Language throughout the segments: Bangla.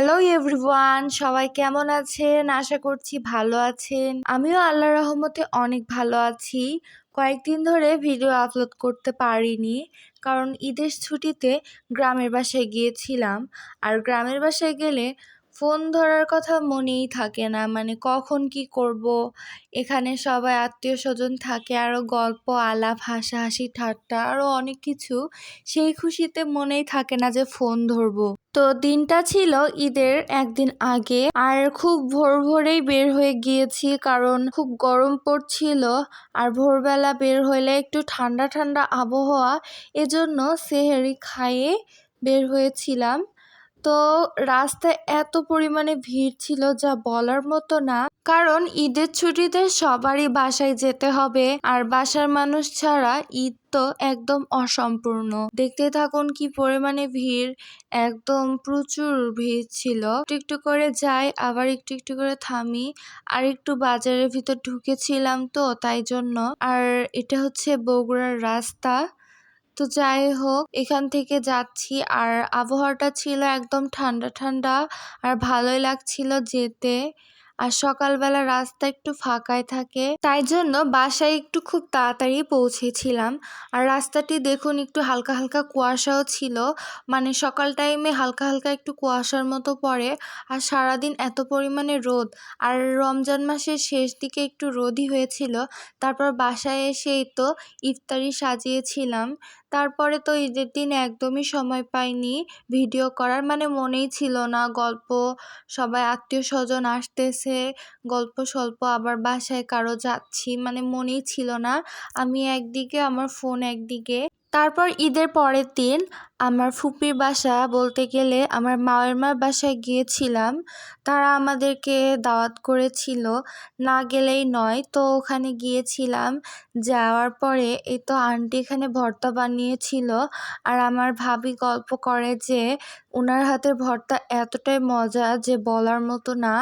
হ্যালো এভরিওয়ান সবাই কেমন আছেন? আশা করছি ভালো আছেন। আমিও আল্লাহ রহমতে অনেক ভালো আছি। কয়েকদিন ধরে ভিডিও আপলোড করতে পারিনি, কারণ ঈদের ছুটিতে গ্রামের বাসায় গিয়েছিলাম। আর গ্রামের বাসায় গেলে ফোন ধরার কথা মনেই থাকে না। মানে কখন কি করব? এখানে সবাই আত্মীয় স্বজন থাকে আরও গল্প, আলাপ, হাসাহাসি, ঠাট্টা আরও অনেক কিছু। সেই খুশিতে মনেই থাকে না যে ফোন ধরবো। তো দিনটা ছিল ঈদের একদিন আগে। আর খুব ভোর ভোরেই বের হয়ে গিয়েছি কারণ খুব গরম পড়ছিল। আর ভোরবেলা বের হইলে একটু ঠান্ডা ঠান্ডা আবহাওয়া, এজন্য সেহেরি খাইয়ে বের হয়েছিলাম। তো রাস্তায় এত পরিমাণে ভিড় ছিল যা বলার মতো না। কারণ ঈদের ছুটিতে সবারই বাসায় যেতে হবে, আর বাসার মানুষ ছাড়া ঈদ তো একদম অসম্পূর্ণ। দেখতে থাকুন কি পরিমাণে ভিড়, একদম প্রচুর ভিড় ছিল। একটু একটু করে যাই, আবার একটু একটু করে থামি, আর একটু বাজারের ভিতর ঢুকেছিলাম তো তাই জন্য। আর এটা হচ্ছে বগুড়ার রাস্তা। তো যাই হোক, এখান থেকে যাচ্ছি। আর আবহাওয়াটা ছিল একদম ঠান্ডা ঠান্ডা, আর ভালোই লাগছিল যেতে। আর সকালবেলা রাস্তা একটু ফাঁকায় থাকে, তাই জন্য বাসায় একটু খুব তাড়াতাড়ি পৌঁছেছিলাম। আর রাস্তাটি দেখুন, একটু হালকা হালকা কুয়াশাও ছিল। মানে সকাল টাইমে হালকা হালকা একটু কুয়াশার মতো পড়ে। আর সারাদিন এত পরিমাণে রোদ। আর রমজান মাসের শেষ দিকে একটু রোদই হয়েছিল। তারপর বাসায় এসেই তো ইফতারি সাজিয়েছিলাম। তারপরে তো ঈদের দিন একদমই সময় পাইনি ভিডিও করার মানে মনেই ছিল না। গল্প সবাই আত্মীয় স্বজন আসতেছে, গল্প স্বল্প আবার বাসায় কারও যাচ্ছি মানে মনেই ছিল না। আমি একদিকে, আমার ফোন একদিকে তারপর ঈদের পরের দিন আমার ফুপির বাসা বলতে গেলে আমার মায়ের মার বাসায় গিয়েছিলাম। তারা আমাদেরকে দাওয়াত করেছিল। না গেলেই নয়, তো ওখানে গিয়েছিলাম। যাওয়ার পরে এই তো আন্টি এখানে ভর্তা বানিয়েছিল। আর আমার ভাবি গল্প করে যে ওনার হাতের ভর্তা এতটাই মজা যে বলার মতো না।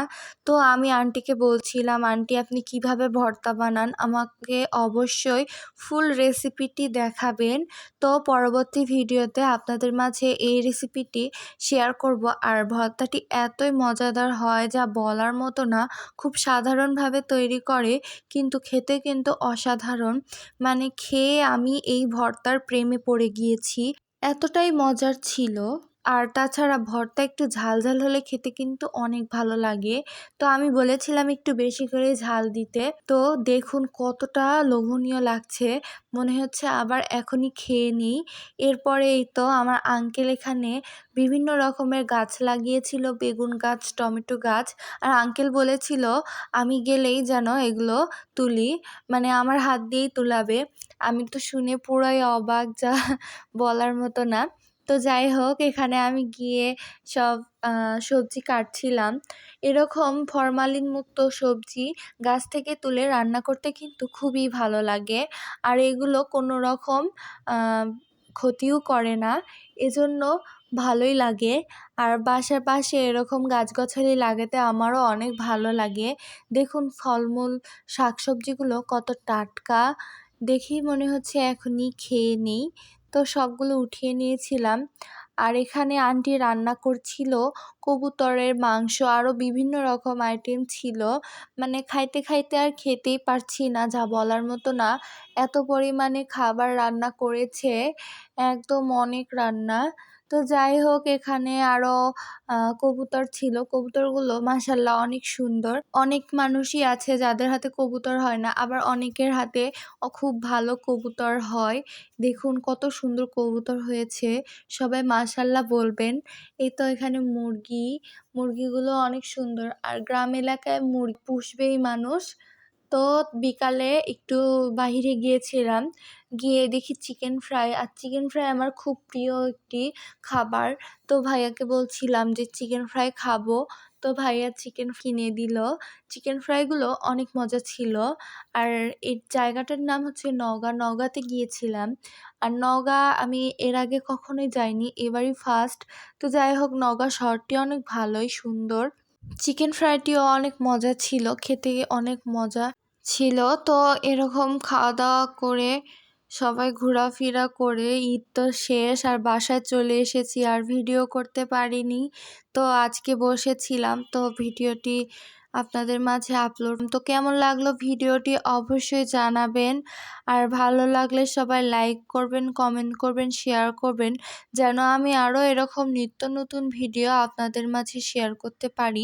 তো আমি আন্টিকে বলছিলাম, আন্টি, আপনি কীভাবে ভর্তা বানান? আমাকে অবশ্যই ফুল রেসিপিটি দেখাবেন। তো পরবর্তী ভিডিওতে আপনাদের মাঝে এই রেসিপিটি শেয়ার করব। আর ভর্তাটি এতই মজাদার হয় যা বলার মতো না, খুব সাধারণভাবে তৈরি করে, কিন্তু খেতে কিন্তু অসাধারণ। মানে খেয়ে আমি এই ভর্তার প্রেমে পড়ে গিয়েছি। এতটাই মজার ছিল। আর তাছাড়া ভর্তা একটু ঝাল ঝাল হলে খেতে কিন্তু অনেক ভালো লাগে। তো আমি বলেছিলাম একটু বেশি করে ঝাল দিতে। তো দেখুন কতটা লোভনীয় লাগছে। মনে হচ্ছে আবার এখনই খেয়ে নিই। এরপরে এই তো আমার আঙ্কেল এখানে বিভিন্ন রকমের গাছ লাগিয়েছিল, বেগুন গাছ, টমেটো গাছ। আর আঙ্কেল বলেছিল, আমি গেলেই যেন এগুলো তুলি। মানে আমার হাত দিয়েই তুলাবে। আমি তো শুনে পুরোই অবাক, যা বলার মতো না। তো যাই হোক, এখানে আমি গিয়ে সব সবজি কাটছিলাম। এরকম ফরমালিন মুক্ত সবজি গাছ থেকে তুলে রান্না করতে কিন্তু খুবই ভালো লাগে। আর এগুলো কোনো রকম ক্ষতিও করে না। এজন্য ভালোই লাগে। আর বাসার পাশে এরকম গাছগাছালি লাগাতে আমারও অনেক ভালো লাগে। দেখুন ফলমূল, শাকসবজিগুলো কত টাটকা। দেখেই মনে হচ্ছে এখনই খেয়ে নিই। তো সবগুলো উঠিয়ে নিয়েছিলাম। আর এখানে আন্টি রান্না করছিল কবুতরের মাংস আরও বিভিন্ন রকম আইটেম ছিল। মানে খাইতে খাইতে আর খেতেই পারছি না, যা বলার মতো না। এত পরিমাণে খাবার রান্না করেছে, একদম অনেক রান্না। তো যাই হোক, এখানে আরও কবুতর ছিল। কবুতরগুলো মাসাল্লাহ অনেক সুন্দর। অনেক মানুষই আছে যাদের হাতে কবুতর হয় না। আবার অনেকের হাতে খুব ভালো কবুতর হয়। দেখুন কত সুন্দর কবুতর হয়েছে। সবাই মাসাল্লাহ বলবেন। এই তো এখানে মুরগি। মুরগিগুলো অনেক সুন্দর। আর গ্রাম এলাকায় মুরগি পুষবেই মানুষ। তো বিকালে একটু বাহিরে গিয়েছিলাম। গিয়ে দেখি চিকেন ফ্রাই আর চিকেন ফ্রাই আমার খুব প্রিয় একটি খাবার। তো ভাইয়াকে বলছিলাম যে চিকেন ফ্রাই খাব। তো ভাইয়া চিকেন কিনে দিল। চিকেন ফ্রাইগুলো অনেক মজা ছিল। আর এই জায়গাটার নাম হচ্ছে নওগাঁ। নওগাঁতে গিয়েছিলাম। আর নওগাঁ আমি এর আগে কখনোই যাইনি। এবারই ফার্স্ট তো যাই হোক, নওগাঁ শহরটি অনেক ভালোই, সুন্দর। চিকেন ফ্রাইটিও অনেক মজা ছিল, খেতে অনেক মজা ছিল। তো এরকম খাওয়া দাওয়া করে সবাই ঘোরাফেরা করে, ঈদ তো শেষ, আর বাসায় চলে এসেছি, আর ভিডিও করতে পারিনি। তো আজকে বসেছিলাম, তো ভিডিওটি আপনাদের মাঝে আপলোড তো কেমন লাগল ভিডিওটি অবশ্যই জানাবেন। আর ভালো লাগলে সবাই লাইক করবেন কমেন্ট করবেন শেয়ার করবেন, যেন আমি আরও এরকম নিত্য নতুন ভিডিও আপনাদের মাঝে শেয়ার করতে পারি।